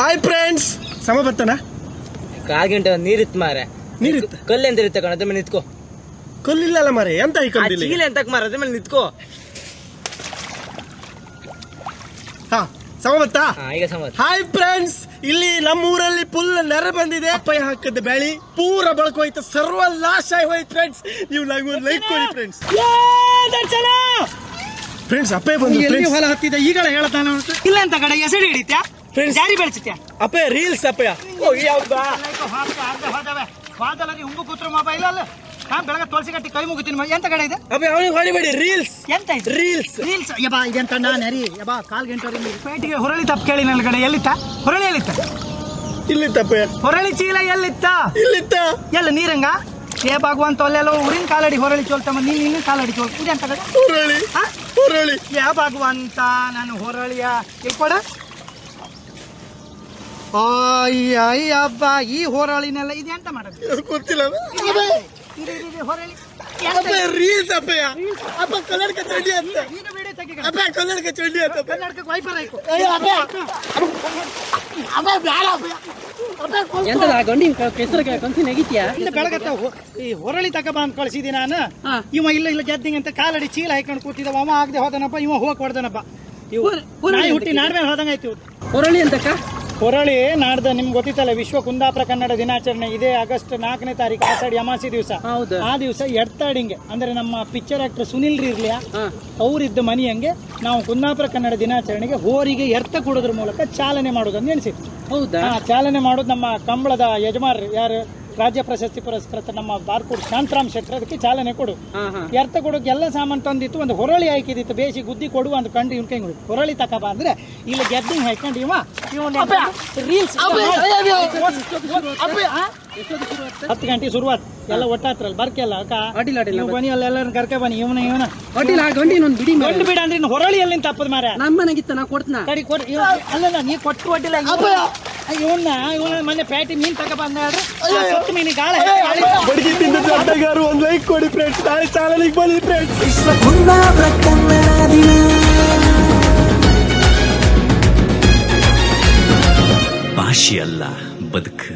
Hi friends ಸಮ ಕಾಗಿಂಟ ನೀರಿತ್ ಮಾರೆ. ನೀರಿತ್ತು? ಕಲ್ಲು ಎಂತ ಇರುತ್ತೆ ಕಣ ಅದ್ರ ಮೇಲೆ ನಿತ್ಕೋ. ಕೊಲ್ಲಿಲ್ಲಲ್ಲ ಮಾರೆ ಎಂತ ಈ ಐಕೊಂಡಿಲ್ಲ ಇಲ್ಲ? ಎಂತಕ್ ಮಾರ ಅದ್ರ ಮೇಲೆ ನಿತ್ಕೋ. ಹಾ ಸಮ ಬತ್ತಾ ಹಾ ಈಗ ಸಮತ್ ಹಾಯ್ ಫ್ರೆಂಡ್ಸ್ ಇಲ್ಲಿ ನಮ್ಮೂರಲ್ಲಿ ಫುಲ್ ನೆರೆ ಬಂದಿದೆ. ಪೈ ಹಾಕದ ಬೆಳಿ ಪೂರ ಬಳಕೋಯ್ತು ಸರ್ವ ಲಾಸ್ ಆಗಿ ಹೋಯ್ತು ಫ್ರೆಂಡ್ಸ್ ನೀವು ನಂಗೆ ಒಂದು ಲೈಕ್ ಕೊಡಿ ಫ್ರೆಂಡ್ಸ್ ಫ್ರೆಂಡ್ಸ್ ಅಪ್ಪೇ ಬಂದು ಹೊಲ ಹತ್ತಿದೆ? ಈಗಲೇ ಹೇಳ್ತಾನೆ ಇಲ್ಲ ಅಂತ ಕಡೆ ಎಸಡಿ ಹಿಡಿತ್ಯಾ? Friends. ಜಾರಿ ಬೆಳೆಸುತ್ತೆ ಅಪ್ಪಯ್ಯ ರೀಲ್ಸ್ ಅಪ್ಪಯ್ಯ. ಓ ಯಾವ್ದಾ? ವಾದಲರಿ ಹುಂಬು ಕೂತ್ರು ಮೊಬೈಲ್ ಅಲ್ಲ. ಹಾ ಬೆಳಗ್ಗೆ ತುಳಸಿ ಕಟ್ಟಿ ಕೈ ಮುಗಿತೀನಿ ಎಂತ ಕಡೆ ಇದೆ? ಅಪ್ಪಯ್ಯ ಅವನಿಗೆ ಹೊಡಿಬೇಡಿ ರೀಲ್ಸ್ ಎಂತ ಇದೆ? ರೀಲ್ಸ್ ರೀಲ್ಸ್ ಯಬಾ ಇದೆಂತ ನಾನು? ಅರಿ ಯಬಾ ಕಾಲ್ ಗಂಟೆ ಪೇಟಿಗೆ ಹೊರಳಿ ತಪ್ಪು ಕೇಳಿ ನನ್ನ ಕಡೆ. ಎಲ್ಲಿತ್ತ? ಹೊರಳಿ ಎಲ್ಲಿತ್ತ? ಇಲ್ಲಿ ತಪ್ಪಯ್ಯ ಹೊರಳಿ ಚೀಲ ಎಲ್ಲಿತ್ತ? ಇಲ್ಲಿತ್ತ. ಎಲ್ಲ ನೀರಂಗ? ಏ ಭಗವಂತ ಅಲ್ಲೆಲ್ಲ ಊರಿನ ಕಾಲಡಿ ಹೊರಳಿ ಚೋಲ್ತಮ್ಮ ನೀನು ಇನ್ನೂ ಕಾಲಡಿ ಚೋಲ್. ಇದೆಂತ ಕಡೆ? ಹುರಳಿ. ಹೊರಳಿ ಹುರಳಿ. ಯಾ ಭಗವಂತ ನಾನು ಹೊರಳಿಯ. ಇಲ್ಕೊಡ ಅಯ್ಯ ಹಬ್ಬ ಈ ಹೊರಳಿನೆಲ್ಲ ಇದೆ ಅಂತ ಮಾಡೋದು? ಗೊತ್ತಿಲ್ಲ ಇದು, ಇದು, ಇದು ಹೊರಳಿ. ರೀಲ್ಸ್ ಅಪ್ಪಯ್ಯ ಅಪ್ಪ ಕನ್ನಡಕ ಚಂಡಿ ಅಂತ. ಈಗ ವಿಡಿಯೋ ತೆಗಿ ಅಪ್ಪ ಕನ್ನಡಕ ಚಂಡಿ ಅಂತ ಅಪ್ಪ. ಕನ್ನಡಕ್ಕೆ ವೈಫರ್ ಆಯ್ತು ಅಯ್ಯೋ ಅಪ್ಪ ಅಪ್ಪ ಬೇಡ ಅಪ್ಪಯ್ಯ ಎಂತದ ಗೊಂಡಿ ಕೆಸರು ಕೊಂಚ ನೆಗಿತ್ಯಾ? ಇಲ್ಲ ಬೆಳಗತ್ತ ಈ ಹೊರಳಿ ತಕ ಬಂದ್ ಕಳ್ಸಿದಿ ನಾನು. ಇವ ಇಲ್ಲ ಇಲ್ಲ ಗೆದ್ದಿಂಗ್ ಅಂತ ಕಾಲಡಿ ಚೀಲ ಹಾಕೊಂಡು ಕೂತಿದವ. ಅವ ಆಗದೆ ಹೋದನಪ್ಪ ಇವ ಹೋಗ್ ಹೊಡ್ದನಪ್ಪ. ಇವ ನಾಯಿ ಹುಟ್ಟಿ? ನಾಡ್ಮೇಲೆ ಹೋದಂಗ ಆಯ್ತು ಹೊರಳಿ ಅಂತಕ್ಕ ಹೊರಳಿ ನಾಡ್ದ ನಿಮ್ಗೆ ಗೊತ್ತಿತ್ತಲ್ಲ ವಿಶ್ವ ಕುಂದಾಪುರ ಕನ್ನಡ ದಿನಾಚರಣೆ ಇದೇ ಆಗಸ್ಟ್ ನಾಲ್ಕನೇ ತಾರೀಕು ಆಷಾಢಿ ಅಮಾಸಿ ದಿವಸ. ಆ ದಿವಸ ಎಡ್ತಾಡಿಂಗೆ ಅಂದ್ರೆ ನಮ್ಮ ಪಿಕ್ಚರ್ ಆಕ್ಟರ್ ಸುನಿಲ್ ಇರ್ಲಿಯಾ ಅವ್ರಿದ್ದ ಮನಿ ಮನೆಯಂಗೆ ನಾವು ಕುಂದಾಪುರ ಕನ್ನಡ ದಿನಾಚರಣೆಗೆ ಹೋರಿಗೆ ಎರ್ತ ಕೊಡೋದ್ರ ಮೂಲಕ ಚಾಲನೆ ಮಾಡೋದನ್ನು ಎಣಿಸಿತ್ತು ಹೌದಾ? ಚಾಲನೆ ಮಾಡೋದು ನಮ್ಮ ಕಂಬಳದ ಯಜಮಾನ್ ಯಾರು? ರಾಜ್ಯ ಪ್ರಶಸ್ತಿ ಪುರಸ್ಕೃತ ನಮ್ಮ ಬಾರ್ಕೋಡ್ ಶಾಂತರಾಮ್ ಶೆಟ್ಟರ್ ಅದಕ್ಕೆ ಚಾಲನೆ ಕೊಡು. ಎರ್ಥ ಕೊಡೋಕೆ ಎಲ್ಲ ಸಾಮಾನು ತಂದಿತ್ತು ಒಂದು ಹೊರಳಿ ಹಾಕಿದಿತ್ತು ಬೇಸಿ ಗುದ್ದಿ ಕೊಡು ಅಂತ ಕಂಡು ಇವ್ನ ಕೈ ಹೊರಳಿ ತಕಬ ಬಾ ಅಂದ್ರೆ ಇಲ್ಲಿ ಗೆದ್ದಿಂಗ್ ಹಾಕೊಂಡು ಇವ ರೀಲ್ಸ್ ಹತ್ತು ಗಂಟೆ ಶುರುವಾತ್. ಎಲ್ಲ ಒಟ್ಟಾತ್ರಲ್ಲ ಬರ್ಕೆಲ್ಲ ಬನ್ನಿ ಅಲ್ಲ ಎಲ್ಲರೂ ಕರ್ಕ ಬನ್ನಿ ಇವನ ಇವನ. ಅಡಿಲ್ಲ ಗಂಡಿ ಗೊಂಡಿ ಇನ್ನೊಂದು ಬಿಡಿ ಗಂಡು ಬಿಡ ಅಂದ್ರೆ ಇನ್ನು ಹೊರಳಿ ಎಲ್ಲಿಂದ ತಪ್ಪದ ಮಾರ ನಮ್ಮ ಮನೆಗಿತ್ತ ನಾ ಕೊಡ್ತೀನಿ? ಕಡಿ ಕೊಡಿ ಇವ ಅಲ್ಲಲ್ಲ ನೀ ಕೊಟ್ಟು ಅಡ್ಡಿಲ್ಲ ಇವನ್ನ ಇವನ ಮೊನ್ನೆ ಪ್ಯಾಟಿ ಮೀನ್ ತಕ ಬಂದ ಹೇಳ್ರಿ ಸತ್ತು ಮೀನಿಗೆ ಗಾಳ ಹಾಕಿ ಬಡಗಿ ತಿಂದ ದೊಡ್ಡಗಾರು ಒಂದು ಲೈಕ್ ಕೊಡಿ ಫ್ರೆಂಡ್ಸ್ ನಾಳೆ ಚಾನಲ್ಗೆ ಬನ್ನಿ ಫ್ರೆಂಡ್ಸ್ ಭಾಷೆ ಅಲ್ಲ ಬದುಕು